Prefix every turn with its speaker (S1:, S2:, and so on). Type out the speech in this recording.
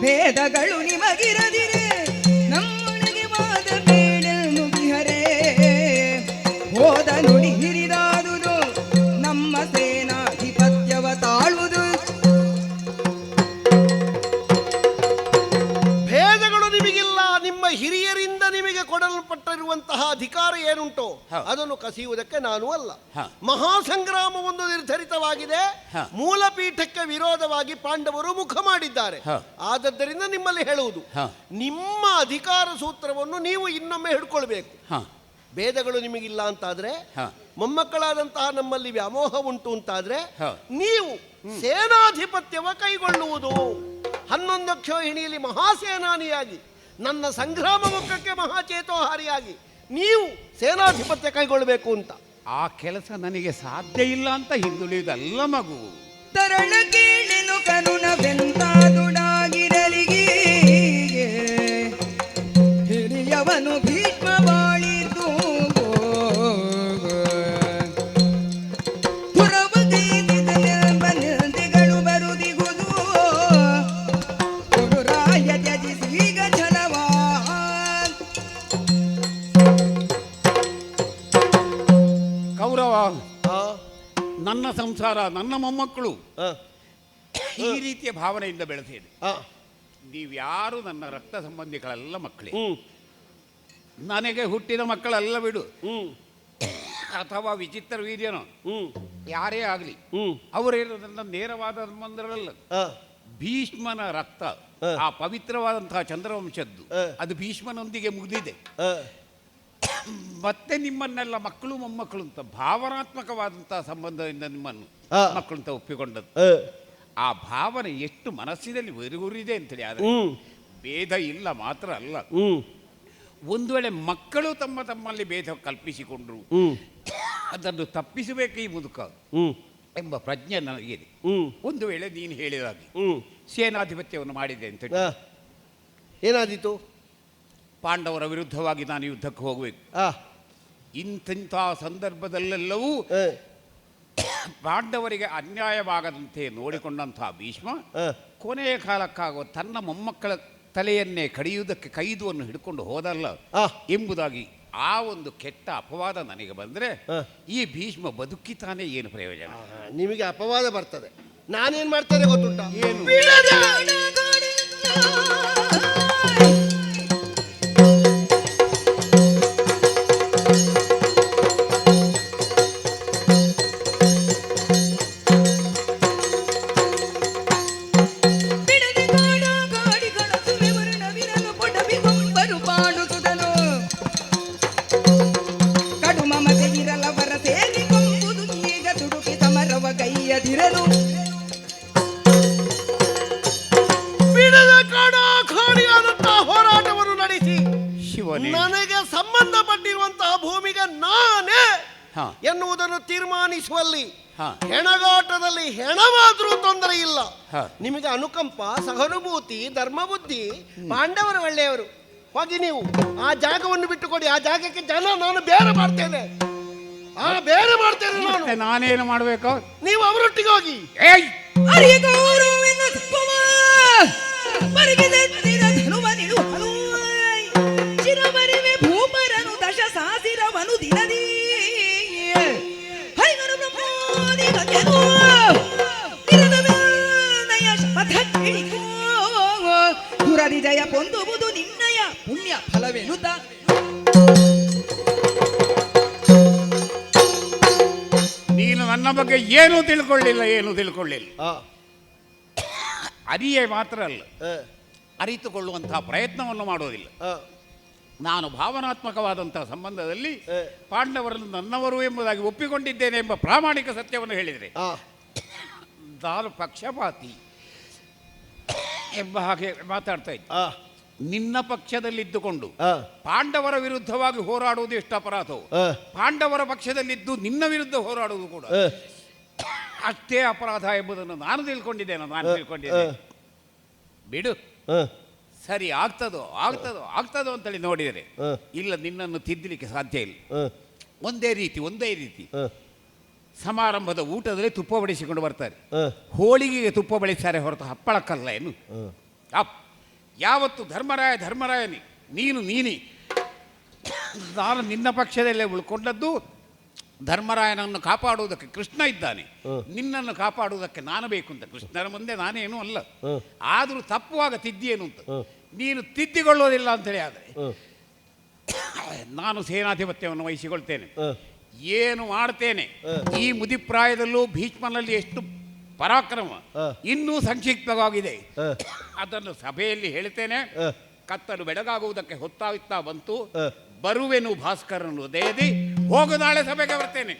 S1: ಭೇದಗಳು ನಿಮಗಿರದಿರೆ.
S2: ಕೊಡಲ್ಪಟ್ಟಿರುವಂತಹ ಅಧಿಕಾರ ಏನುಂಟೋ ಅದನ್ನು ಕಸಿಯುವುದಕ್ಕೆ ನಾನು ಅಲ್ಲ
S3: ಹ.
S2: ಮಹಾಸಂಗ್ರಾಮ ಒಂದು ನಿರ್ಧರಿತವಾಗಿದೆ. ಮೂಲಪೀಠಕ್ಕೆ ವಿರೋಧವಾಗಿ ಪಾಂಡವರು ಮುಖ ಮಾಡಿದ್ದಾರೆ. ಆದದ್ದರಿಂದ ನಿಮ್ಮಲ್ಲಿ ಹೇಳುವುದು. ನಿಮ್ಮ ಅಧಿಕಾರ ಸೂತ್ರವನ್ನು ನೀವು ಇನ್ನೊಮ್ಮೆ ಹಿಡ್ಕೊಳ್ಬೇಕು ಭೇದಗಳು ನಿಮಗಿಲ್ಲ ಅಂತಾದ್ರೆ. ಮೊಮ್ಮಕ್ಕಳಾದಂತಹ ನಮ್ಮಲ್ಲಿ ವ್ಯಾಮೋಹ ಉಂಟು ಅಂತಾದ್ರೆ. ನೀವು ಸೇನಾಧಿಪತ್ಯವ ಕೈಗೊಳ್ಳುವುದು ಹನ್ನೊಂದು ಕ್ಷೋಹಿಣಿಯಲ್ಲಿ ಮಹಾಸೇನಾನಿಯಾಗಿ ನನ್ನ ಸಂಗ್ರಾಮ ಮುಖಕ್ಕೆ ಮಹಾಚೇತೋಹಾರಿಯಾಗಿ ನೀವು ಸೇನಾಧಿಪತ್ಯ ಕೈಗೊಳ್ಳಬೇಕು ಅಂತ.
S3: ಆ ಕೆಲಸ ನನಗೆ ಸಾಧ್ಯ ಇಲ್ಲ ಅಂತ ಹಿಂದುಳಿದಲ್ಲ ಮಗು.
S1: ತರಳ ಕೇಳೆನು ಕರುಣವೆಂತಾದುಡಾಗಿರಲಿಗೆ ಹಿರಿಯವನು ಭೀಷ್ಮ
S3: ನನ್ನ ಸಂಸಾರ ನನ್ನ ಮೊಮ್ಮಕ್ಕಳು. ಈ ರೀತಿಯ ಭಾವನೆಯಿಂದ ಬೆಳೆಸಿದೆ ನೀವ್ಯಾರು ನನ್ನ ರಕ್ತ ಸಂಬಂಧಿಗಳೆಲ್ಲ ಮಕ್ಕಳೇ. ನನಗೆ ಹುಟ್ಟಿದ ಮಕ್ಕಳೆಲ್ಲ ಬಿಡು. ಅಥವಾ ವಿಚಿತ್ರ ವೀರ್ಯನೋ. ಯಾರೇ ಆಗಲಿ. ಅವರೇನು ನನ್ನ ನೇರವಾದ
S2: ಸಂಬಂಧಗಳಲ್ಲ.
S3: ಭೀಷ್ಮನ ರಕ್ತ. ಆ. ಪವಿತ್ರವಾದಂತಹ ಚಂದ್ರವಂಶದ್ದು. ಅದು ಭೀಷ್ಮನೊಂದಿಗೆ ಮುಗಿದಿದೆ. ಮತ್ತೆ ನಿಮ್ಮನ್ನೆಲ್ಲ ಮಕ್ಕಳು ಮೊಮ್ಮಕ್ಕಳು ಅಂತ ಭಾವನಾತ್ಮಕವಾದಂತಹ ಸಂಬಂಧದಿಂದ ನಿಮ್ಮನ್ನು. ಮಕ್ಕಳು ಅಂತ ಒಪ್ಪಿಕೊಂಡದ್ದು.
S2: ಆ,
S3: ಭಾವನೆ ಎಷ್ಟು ಮನಸ್ಸಿನಲ್ಲಿ ಉರಿಗುರಿದೆ ಅಂತೇಳಿ ಆದರೆ
S2: ಆದ್ರೆ
S3: ಭೇದ ಇಲ್ಲ ಮಾತ್ರ ಅಲ್ಲ. ಒಂದು ವೇಳೆ ಮಕ್ಕಳು ತಮ್ಮ ತಮ್ಮಲ್ಲಿ ಭೇದ ಕಲ್ಪಿಸಿಕೊಂಡ್ರು ಅದನ್ನು ತಪ್ಪಿಸಬೇಕು ಈ ಮುದುಕ ಎಂಬ ಪ್ರಜ್ಞೆ ನನಗಿದೆ. ಒಂದು ವೇಳೆ ನೀನು ಹೇಳಿದಾಗ ಸೇನಾಧಿಪತ್ಯವನ್ನು ಮಾಡಿದೆ ಅಂತ
S2: ಏನಾದೀತು?
S3: ಪಾಂಡವರ ವಿರುದ್ಧವಾಗಿ ನಾನು ಯುದ್ಧಕ್ಕೆ ಹೋಗಬೇಕು.
S2: ಆ,
S3: ಇಂತಿಂಥ ಸಂದರ್ಭದಲ್ಲೆಲ್ಲವೂ ಪಾಂಡವರಿಗೆ ಅನ್ಯಾಯವಾಗದಂತೆ ನೋಡಿಕೊಂಡಂತಹ ಭೀಷ್ಮ ಕೊನೆಯ ಕಾಲಕ್ಕಾಗುವ ತನ್ನ ಮೊಮ್ಮಕ್ಕಳ ತಲೆಯನ್ನೇ ಕಡಿಯುವುದಕ್ಕೆ ಕೈದುವನ್ನು ಹಿಡ್ಕೊಂಡು ಹೋದಲ್ಲ
S2: ಆ.
S3: ಎಂಬುದಾಗಿ ಆ ಒಂದು ಕೆಟ್ಟ ಅಪವಾದ ನನಗೆ ಬಂದರೆ. ಈ ಭೀಷ್ಮ ಬದುಕಿತಾನೆ ಏನು ಪ್ರಯೋಜನ?
S2: ನಿಮಗೆ ಅಪವಾದ ಬರ್ತದೆ. ನಾನೇನು ಮಾಡ್ತೇನೆ ಗೊತ್ತುಂಟ?
S3: ಏನು?
S1: ಸಮರವ ಕೈಯದಿರಲು
S2: ಬಿಡದ ಹೋರಾಟವನ್ನು ನಡೆಸಿ
S3: ಶಿವನೇ
S2: ನನಗೆ ಸಂಬಂಧಪಟ್ಟಿರುವಂತಹ ಭೂಮಿಗೆ ನಾನೇ
S3: ಹಾ.
S2: ಎನ್ನುವುದನ್ನು ತೀರ್ಮಾನಿಸುವಲ್ಲಿ
S3: ಹಾ.
S2: ಹೆಣಗಾಟದಲ್ಲಿ ಹೆಣವಾದರೂ ತೊಂದರೆ ಇಲ್ಲ
S3: ಹಾ.
S2: ನಿಮಗೆ ಅನುಕಂಪ ಸಹಾನುಭೂತಿ ಧರ್ಮಬುದ್ಧಿ ಪಾಂಡವರು ಒಳ್ಳೆಯವರು ಹೋಗಿ ನೀವು ಆ ಜಾಗವನ್ನು ಬಿಟ್ಟುಕೊಡಿ ಆ ಜಾಗಕ್ಕೆ ಜನ ನಾನು ಬೇರೆ ಮಾಡ್ತೇನೆ ಆ ಬೇರೆ ಮಾಡ್ತೇನೆ ನಾನು.
S3: ಮತ್ತೆ ನಾನೇನು ಮಾಡಬೇಕು?
S2: ನೀವು ಅವರೊಟ್ಟಿಗೆ ಹೋಗಿ.
S3: ಏಯ್!
S1: ಅರಿಯ ತಪ್ಪವ ಚಿರಮರಿವೆ ದಶ ಸಾಸಿರವನು ದಿನದಿ! ಹರಿಗರು ಕಿಳಿಕೋ! ದುರದಿ ಜಯ ಪೊಂದುವುದು ನಿನ್ನಯ ಪುಣ್ಯ ಫಲವೆನುತ!
S3: ನನ್ನ ಬಗ್ಗೆ ಏನೂ ತಿಳ್ಕೊಳ್ಳಿಲ್ಲ ಏನೂ ತಿಳ್ಕೊಳ್ಳಿಲ್ಲ. ಅರಿಯೇ ಮಾತ್ರ ಅಲ್ಲ. ಅರಿತುಕೊಳ್ಳುವಂತಹ ಪ್ರಯತ್ನವನ್ನು ಮಾಡೋದಿಲ್ಲ. ನಾನು ಭಾವನಾತ್ಮಕವಾದಂತಹ ಸಂಬಂಧದಲ್ಲಿ ಪಾಂಡವರನ್ನು ನನ್ನವರು ಎಂಬುದಾಗಿ ಒಪ್ಪಿಕೊಂಡಿದ್ದೇನೆ ಎಂಬ ಪ್ರಾಮಾಣಿಕ ಸತ್ಯವನ್ನು ಹೇಳಿದರೆ ನಾನು ಪಕ್ಷಪಾತಿ ಎಂಬ ಹಾಗೆ ಮಾತಾಡ್ತಾ ಇದ್ದೆ. ನಿನ್ನ ಪಕ್ಷದಲ್ಲಿದ್ದುಕೊಂಡು ಪಾಂಡವರ ವಿರುದ್ಧವಾಗಿ ಹೋರಾಡುವುದು ಎಷ್ಟು ಅಪರಾಧವು? ಪಾಂಡವರ ಪಕ್ಷದಲ್ಲಿದ್ದು ನಿನ್ನ ವಿರುದ್ಧ ಹೋರಾಡುವುದು ಕೂಡ. ಅಷ್ಟೇ ಅಪರಾಧ ಎಂಬುದನ್ನು ನಾನು ತಿಳ್ಕೊಂಡಿದ್ದೇನೆ ನಾನು ತಿಳ್ಕೊಂಡಿದ್ದೆ ಬಿಡು. ಸರಿ ಆಗ್ತದೋ ಆಗ್ತದೋ ಆಗ್ತದೋ ಅಂತೇಳಿ ನೋಡಿದರೆ. ಇಲ್ಲ ನಿನ್ನನ್ನು ತಿದ್ದಲಿಕ್ಕೆ ಸಾಧ್ಯ ಇಲ್ಲ. ಒಂದೇ ರೀತಿ ಒಂದೇ ರೀತಿ. ಸಮಾರಂಭದ ಊಟದಲ್ಲಿ ತುಪ್ಪ ಬಡಿಸಿಕೊಂಡು ಬರ್ತಾರೆ. ಹೋಳಿಗೆಗೆ ತುಪ್ಪ ಬಳಸ್ತಾರೆ ಹೊರತು ಹಪ್ಪಳಕ್ಕಲ್ಲ ಏನು?
S2: ಆ.
S3: ಯಾವತ್ತು ಧರ್ಮರಾಯ ಧರ್ಮರಾಯನಿ ನೀನು ನೀನಿ. ನಾನು ನಿನ್ನ ಪಕ್ಷದಲ್ಲೇ ಉಳ್ಕೊಂಡದ್ದು ಧರ್ಮರಾಯನನ್ನು ಕಾಪಾಡುವುದಕ್ಕೆ ಕೃಷ್ಣ ಇದ್ದಾನೆ. ನಿನ್ನನ್ನು ಕಾಪಾಡುವುದಕ್ಕೆ ನಾನು ಬೇಕು ಅಂತ. ಕೃಷ್ಣನ ಮುಂದೆ ನಾನೇನು ಅಲ್ಲ. ಆದರೂ ತಪ್ಪುವಾಗ ತಿದ್ದಿಯೇನು ಅಂತ. ನೀನು ತಿದ್ದಿಕೊಳ್ಳೋದಿಲ್ಲ ಅಂತೇಳಿ ಆದರೆ ನಾನು ಸೇನಾಧಿಪತ್ಯವನ್ನು ವಹಿಸಿಕೊಳ್ತೇನೆ. ಏನು ಮಾಡ್ತೇನೆ? ಈ ಮುದಿಪ್ರಾಯದಲ್ಲೂ ಭೀಷ್ಮನಲ್ಲಿ ಎಷ್ಟು ಪರಾಕ್ರಮ ಇನ್ನೂ ಸಂಕ್ಷಿಪ್ತವಾಗಿದೆ. ಅದನ್ನು ಸಭೆಯಲ್ಲಿ ಹೇಳ್ತೇನೆ. ಕತ್ತಲು ಬೆಳಗಾಗುವುದಕ್ಕೆ ಹೊತ್ತಾಗುತ್ತಾ ಬಂತು. ಬರುವೆನು ಭಾಸ್ಕರನು ದೇದಿ. ಹೋಗು ನಾಳೆ ಸಭೆಗೆ ಬರ್ತೇನೆ.